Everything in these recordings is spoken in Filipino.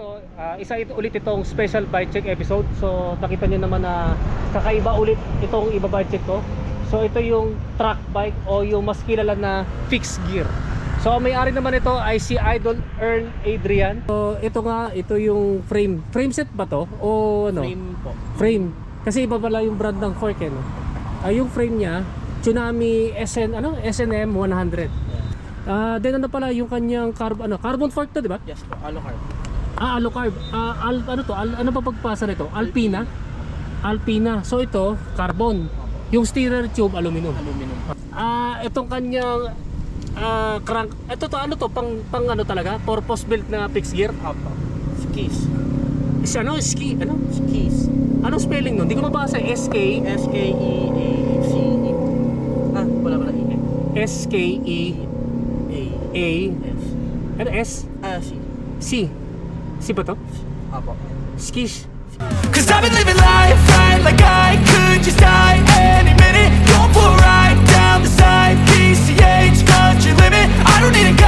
ito, ah, isa ito ulit itong special bike check episode. So nakita niyo naman na kakaiba ulit itong iba bike check ko. So ito yung track bike o yung mas kilala na fixed gear. So may-ari naman ito ay si Idol Earl Adrian. So ito nga, ito yung frame. Frame set ba to? O ano? Frame po. Frame. Kasi iba pala yung brand ng fork eh, no? Ay yung frame niya, Tsunami SN ano? SNM 100. Ah, then ano pala yung kanyang carb ano, carbon fork to, di ba? Yes po, alucard. Ah, alucarb. Ah, al, ano to? Al, ano pa pagpasa nito? Alpina. Alpina. So ito, carbon. Yung steerer tube aluminum. Aluminum. Ah, itong kanyang ah, crank. Ito to ano to? Pang pang ano talaga? Purpose built na fixed gear. Apo. Skis. Is ano? Ski. Ano? Skis. Ano spelling nun? Hindi ko mabasa. SK S-K-E-A-C-E. Ah, wala pala E. S K E A. A S. ano S Ah, C. C. C ba to? Apo. Skish. Cause I've been living life right like I could just die any minute. Going for a ride down the side, PCH country limit. I don't need a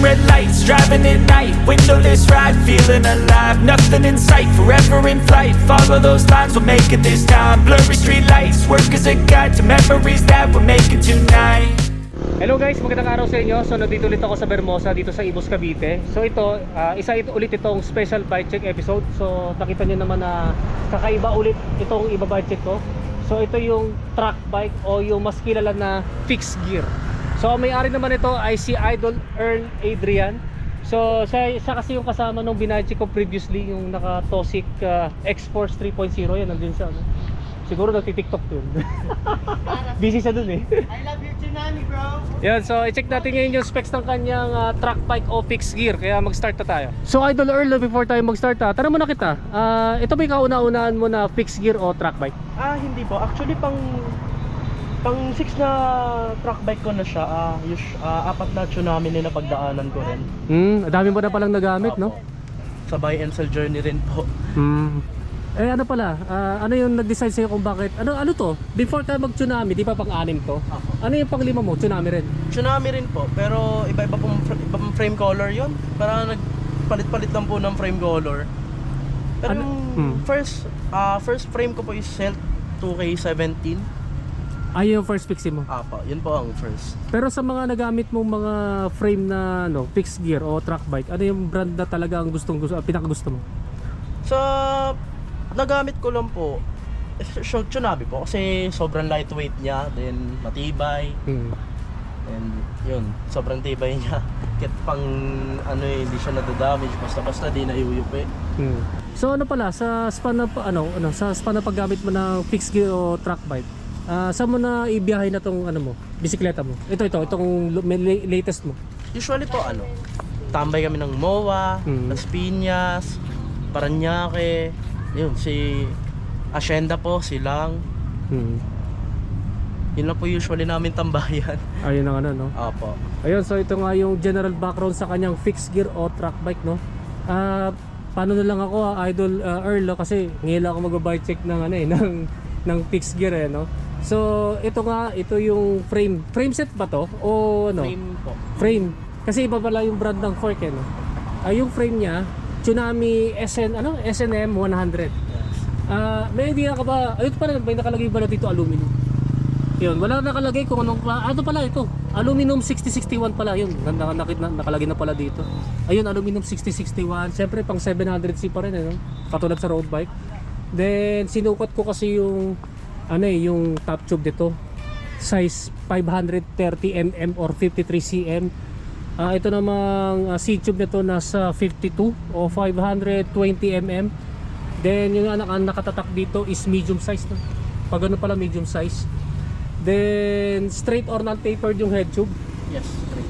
Flashing red lights, driving at night Windowless ride, feeling alive Nothing in sight, forever in flight Follow those lines, we'll make it this time Blurry street lights, work as a guide To memories that we're making tonight Hello guys, magandang araw sa inyo. So nandito ulit ako sa Bermosa dito sa Ibus Cavite. So ito, ah, isa ito ulit itong special bike check episode. So nakita niyo naman na kakaiba ulit itong iba bike check ko. So ito yung track bike o yung mas kilala na fixed gear. So may-ari naman ito ay si Idol Earl Adrian. So siya, siya kasi yung kasama nung binayche ko previously yung naka Tosic ah, X-Force 3.0 yan nandun siya. No? Siguro nagti-tiktok yun. Busy siya dun eh. I love your tsunami, bro. Yan, so i-check natin ngayon yung specs ng kanyang ah, track bike o fixed gear Kaya mag-start na tayo So Idol Earl, before tayo mag-start ha Tanong mo na kita ah, Ito ba yung kauna-unaan mo na fixed gear o track bike? Ah, hindi po. Actually, pang pang 6 na truck bike ko na siya. Ah, us, ah, apat na tsunami nila pagdaanan ko rin. Hmm, dami mo na palang nagamit no? Opo. Sa buy and sell journey rin po. Hmm Eh ano pala, ah, ano yung nag-decide sa'yo kung bakit Ano ano to? Before tayo mag-tsunami, di ba pang-anim to? Opo. Ano yung pang-lima mo? Tsunami rin? Tsunami rin po, pero iba-iba pong fr- iba pong frame color 'yon. Para nagpalit-palit lang po ng frame color. Pero Ano? yung Hmm. first ah first frame ko po is Celt 2K17. Ay yung first fixie mo Apo, yun po ang first. Pero sa mga nagamit mong mga frame na no, fixed gear o track bike Ano yung brand na talaga ang gustong gusto, ah, pinakagusto mo? Sa nagamit ko lang po eh, sh- Tsunami po kasi sobrang lightweight niya, then matibay, Hmm. and yun, sobrang tibay niya. Kit pang ano eh, hindi siya nadadamage, basta-basta di na iuyupi. Hmm. So ano pala sa span na ano ano sa span na paggamit mo ng fixed gear o track bike. Ah, saan mo na ibiyahe na tong ano mo, bisikleta mo? Ito ito itong latest mo. Usually po ano, tambay kami ng MOA, Mm. Las Piñas, Paranaque, yun, si Hacienda po, silang. Hmm. Yun lang po usually namin tambayan. Ayun ang ano no. Apo. Ayun, so ito nga yung general background sa kanyang fixed gear o track bike no. Ah, paano na lang ako ah, idol ah, Earl no? kasi ngayon ako mag-bike check ng ano eh ng ng fixed gear eh no. So ito nga ito yung frame. Frame set ba to o ano? Frame po. frame. Kasi iba pala yung brand ng fork eh, no? Ah, yung frame niya, Tsunami SN, ano? SNM 100. Ah, may idea ka ba? Ayun pala, may nakalagay pala dito aluminum. Yun, wala nakalagay kung anong kla- ano pala ito. Aluminum 6061 pala yun. Na, na, nakit na, nakalagay na pala dito. Ayun, aluminum 6061. Siyempre pang 700C pa rin eh, no? Katulad sa road bike. Then sinukat ko kasi yung ano eh, yung top tube dito. Size 530 mm or 53 cm. Ah, ito namang uh, C-tube nito nasa 52 o 520 mm. Then yung anak ang nakatatak dito is medium size no. Pag ano pala medium size. Then straight or non-tapered yung head tube. Yes, straight.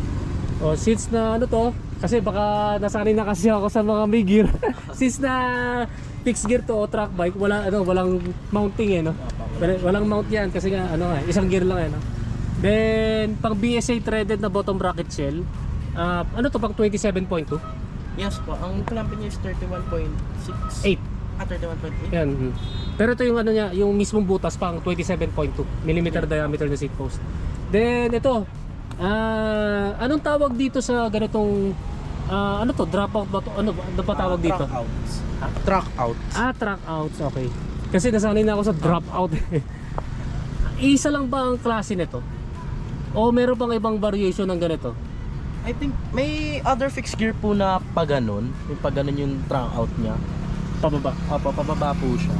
O since na ano to, kasi baka nasanay na kasi ako sa mga may gear. since na fixed gear to o track bike, wala ano, walang mounting eh no. Walang mount yan kasi nga ano nga, isang gear lang yan. No? Then pang BSA threaded na bottom bracket shell. ah, ano to pang 27.2? Yes po, ang clamping niya is 31.6. 8. Ah, 31.8? Yan. mm. Pero ito yung ano niya, yung mismong butas pang 27.2 mm diameter na seat post. Then ito, ah anong tawag dito sa ganitong ah, ano to, dropout ba to? Ano ba, ano ba tawag dito? Track outs. Track outs. Ah, track outs, okay. Kasi nasanay na ako sa drop out. Isa lang ba ang klase nito? O meron pang ibang variation ng ganito? I think may other fixed gear po na pa ganun. Yung pa ganun yung track out niya. Pababa. Apo, pababa po siya.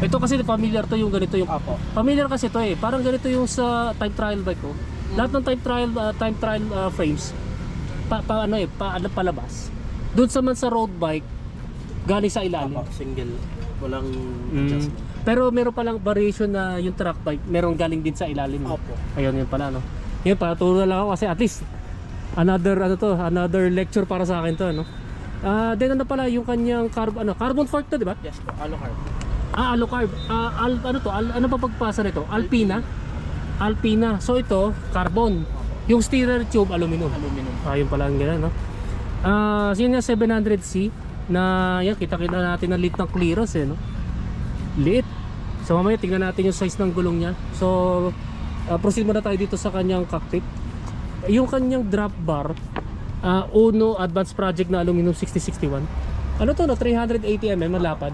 Ito kasi familiar to yung ganito yung Apo. Familiar kasi to eh. Parang ganito yung sa time trial bike ko. Lahat ng time trial uh, time trial uh, frames pa, pa ano eh, pa ano, palabas. Doon sa man sa road bike galing sa ilalim. Apo, single. Walang Mm. adjustment. Pero meron palang variation na yung track bike, meron galing din sa ilalim. Opo. Ayun yun pala no. Yun na lang ako kasi at least another ano to, another lecture para sa akin to no. Ah, then ano pala yung kanyang carb ano, carbon fork to, di ba? Yes po, alucard. Ah, alucarb. Ah, al, ano to? Al, ano pa pagpasa nito? Alpina. Alpina. So ito, carbon. Yung steerer tube, aluminum. Aluminum. Ah, yun pala ang ganun, no? Ah, so yun yung 700C na yan, kita-kita natin ang lit ng clearance, eh, no? Lit. So mamaya tingnan natin yung size ng gulong niya. So, ah, proceed muna tayo dito sa kanyang cockpit. Yung kanyang drop bar, ah, Uno Advanced Project na aluminum 6061. Ano to, no? 380mm malapad.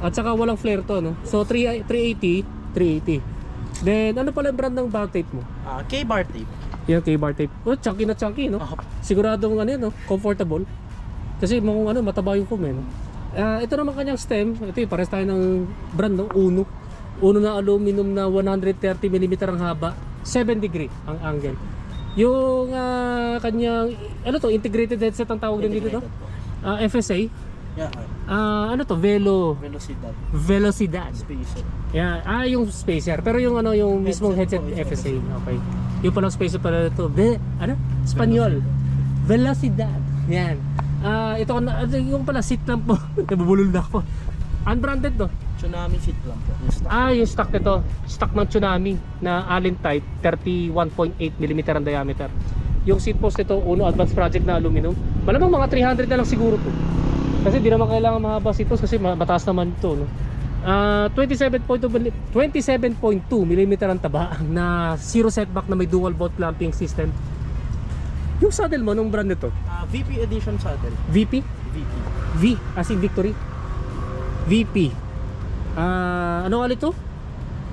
At saka walang flare to, no? So 3, 380, 380. Then ano pala yung brand ng back tape mo? Ah, K-bar tape. Yung K-bar tape. Oh, chunky na chunky, no? Siguradong ano yun, no? Comfortable. Kasi mukhang ano, mataba yung eh, no? Ah, ito naman kanyang stem. Ito yung pares tayo ng brand, no? Uno. Uno na aluminum na 130mm ang haba. 7 degree ang angle. Yung ah, kanyang, ano to, integrated headset ang tawag din dito, po. Ah, FSA. Yeah, Ah, ah, ano to, Velo. velocidad. Velocidad. Spacer. Yeah, ah yung spacer. Pero yung ano yung mismong headset Headset po, FSA. Okay. Yung palang spacer pala ito. Ve, ano? Espanyol. Velocidad. Yan. Ah, ito na ano, yung pala seat lang po. Nabubulol na ako. Unbranded no. Tsunami seat lang po. Yung stock. Ah, yung stock nito. Stock ng Tsunami na Allen type 31.8 mm ang diameter. Yung seat post nito, Uno Advanced Project na aluminum. Malamang mga 300 na lang siguro to. Kasi di naman kailangan mahaba seat post kasi ma- mataas naman ito. No? Ah, 27.2 mili- 27.2 mm ang taba na zero setback na may dual bolt clamping system. Yung saddle mo, nung brand nito? Ah, VP edition saddle. VP? VP. V as in victory. VP. Ah, ano nga ito?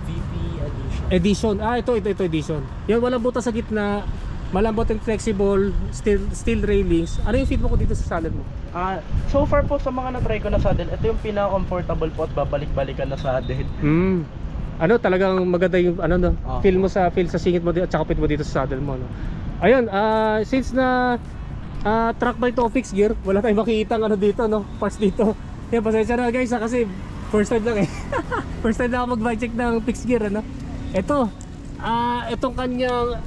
VP edition. Edition. Ah, ito, ito, ito edition. Yung walang butas sa gitna, malambot and flexible, steel, steel railings. Ano yung feedback ko dito sa saddle mo? Ah, so far po sa mga na-try ko na saddle, ito yung pinaka-comfortable po at babalik-balikan na saddle. Hmm. Ano, talagang maganda yung ano no, Ah. feel mo sa feel sa singit mo at fit mo dito sa saddle mo no. Ayun, ah since na ah track by to fixed gear, wala tayong makikita ano dito no, parts dito. Kaya pasensya na guys ha, kasi first time lang eh. first time lang ako mag check ng fixed gear ano. Ito, ah itong kanyang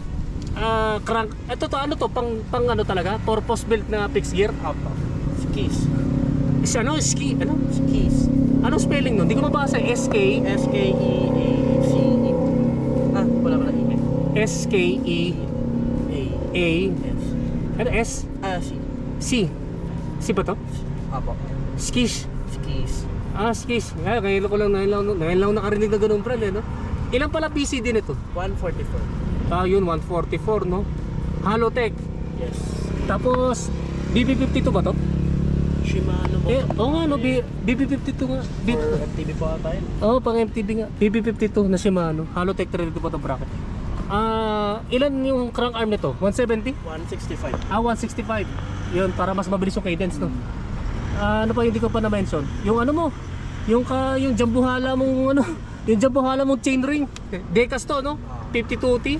ah crank, ito to ano to, pang pang ano talaga, purpose built na fixed gear. Apo. Skis. Is ano, ski, ano? Skis. Anong spelling nun? Hindi ko mabasa. SK S-K-E-A-C-E. Ah, wala pala E. S K E A. Ano S Ah, C. C C ba to? Apo. Skish Skis. ah skish ngayon ngayon ko lang ngayon lang, ngayon lang nakarinig na ganun brand eh no ilan pala PC din ito 144. ah yun 144 no Halotech Yes. tapos BB52 ba to? Shimano mo. eh oo nga no B, BB52 nga B, For MTV po ata yun. oh pang MTB nga BB52 na Shimano Halotech 3 pa to bracket ah ilan yung crank arm nito 170? 165. Ah, 165. Yun, para mas mabilis yung cadence, no? Ah, ano pa yung hindi ko pa na-mention? Yung ano mo, yung ka, yung jambuhala mong ano, yung jambuhala mong chain ring. Decas to, no? 52T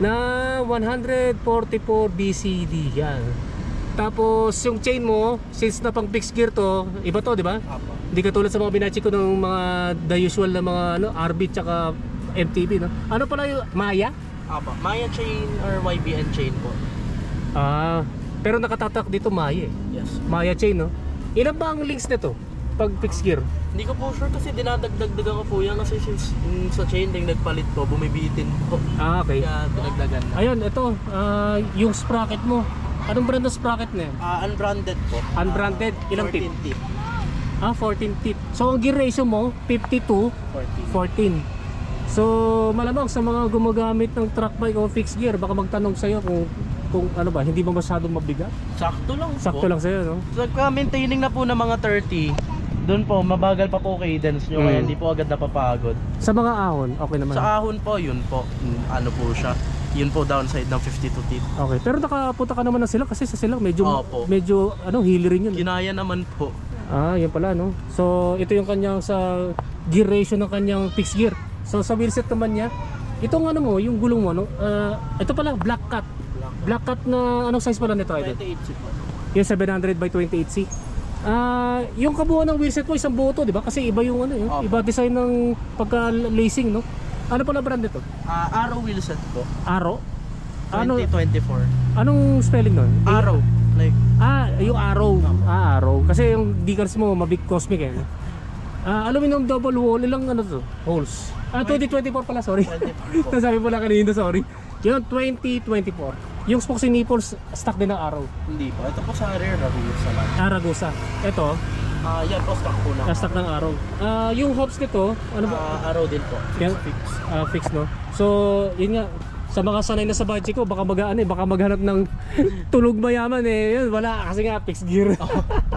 na 144 BCD. Yan. Tapos yung chain mo, since na pang fixed gear to, iba to, di ba? Apo. Hindi katulad sa mga binachi ko ng mga the usual na mga ano, RB tsaka MTB, no? Ano pala yung Maya? Apo. Maya chain or YBN chain po. Ah, pero nakatatak dito Maya eh. Yes. Maya chain, no? Ilan ba ang links nito? pag fixed gear? Hindi ko po sure kasi dinadagdagdagan ko po yan kasi since yung sa chain link nagpalit po, bumibitin po. Ah, okay. Kaya dinagdagan na. Ayun, ito, ah, yung sprocket mo. Anong brand ng sprocket na yan? Ah, unbranded po. Unbranded, Ah, ilang tip? 14 tip? Ah, 14 tip. So, ang gear ratio mo, 52, 14. 14. So, malamang sa mga gumagamit ng truck bike o fixed gear, baka magtanong sa'yo kung, kung ano ba, hindi ba masyadong mabigat? Sakto lang Sakto po. lang sa'yo, no? Sa maintaining na po ng mga 30, doon po, mabagal pa po cadence nyo, Mm. kaya hindi po agad napapagod. Sa mga ahon, okay naman. Sa ahon po, yun po. Mm, Ano po siya. Yun po downside ng 52 tip. Okay, pero nakapunta ka naman ng silang kasi sa silang medyo Opo. medyo ano hili rin yun. Kinaya naman po. Ah, yan pala no. So, ito yung kanyang sa gear ratio ng kanyang fixed gear. So, sa wheelset naman niya, itong ano mo, yung gulong mo, no? ah, ito pala black cut. Black cut na anong size pala nito, idol? 28 tip po. Yung 700 by 28C. Ah, yung kabuuan ng wheelset mo isang buo to, 'di ba? Kasi iba yung ano, yung Opo. iba design ng pagka-lacing, no? Ano pala brand nito? Ah, Arrow wheelset po. Arrow? Ano 2024. anong spelling nun? Arrow. Like, Ah, yung arrow. Ah, arrow. Kasi yung decals mo, mabig cosmic eh. no? Ah, aluminum double wall, ilang ano to? Holes. Ah, 2024 pala, sorry. 24 po. Nasabi pala kanina, sorry. Yun, 2024. Yung spokes and nipples, stock din ng arrow. Hindi po. Ito po sa rear na wheels naman. Aragosa. Ito, Ah, yan po stock po na. ah, stock ng arrow. Ah, yung hubs nito, ano ba? Ah, arrow din po. Fix Yan, fix. ah, fix, no? So, yun nga, sa mga sanay na sa budget ko, baka mag ano, eh, baka maghanap ng tulog mayaman eh. Yun, wala kasi nga fixed gear.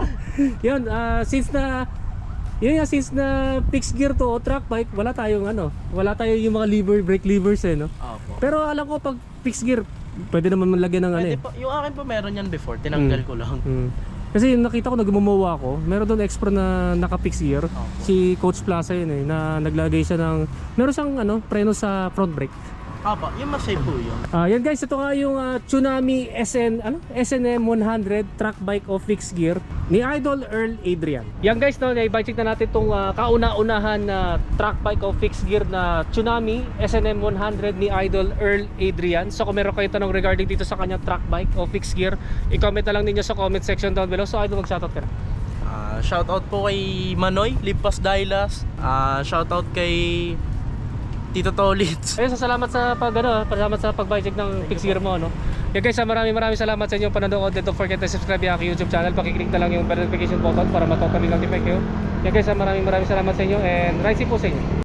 yun, ah, since na yun nga, since na fixed gear to o truck bike, wala tayong ano, wala tayong yung mga lever, brake levers eh, no? Opo. Pero alam ko pag fixed gear, pwede naman malagyan ng ano Pwede eh. po. Yung akin po meron yan before. Tinanggal Mm. ko lang. Hmm. Kasi yung nakita ko nagmumawa ako, meron doon expert na naka fixed gear. Opo. Si Coach Plaza yun eh, na naglagay siya ng, meron siyang ano, preno sa front brake. Opo, yung mas safe po yun. Ah, yan guys, ito nga yung ah, Tsunami SN ano? SNM 100 truck bike o fixed gear ni Idol Earl Adrian. Yan guys, no, i-bike check na natin itong kauna-unahan na truck bike o fixed gear na Tsunami SNM 100 ni Idol Earl Adrian. So kung meron kayo tanong regarding dito sa kanyang truck bike o fixed gear, i-comment na lang ninyo sa comment section down below. So Idol, mag-shoutout ka na. Ah, shoutout po kay Manoy, Lipas Dailas. Ah, shoutout kay Tito Tolits. Ayun, so salamat sa pag ano, salamat sa pag-bike check ng gear mo, no. Yan guys, maraming maraming salamat sa inyong panonood. Don't forget to subscribe yung aking YouTube channel. Pakiclick na lang yung notification button para ma-totally notify kayo. Yan guys, maraming maraming salamat sa inyo and ride safe po sa inyo.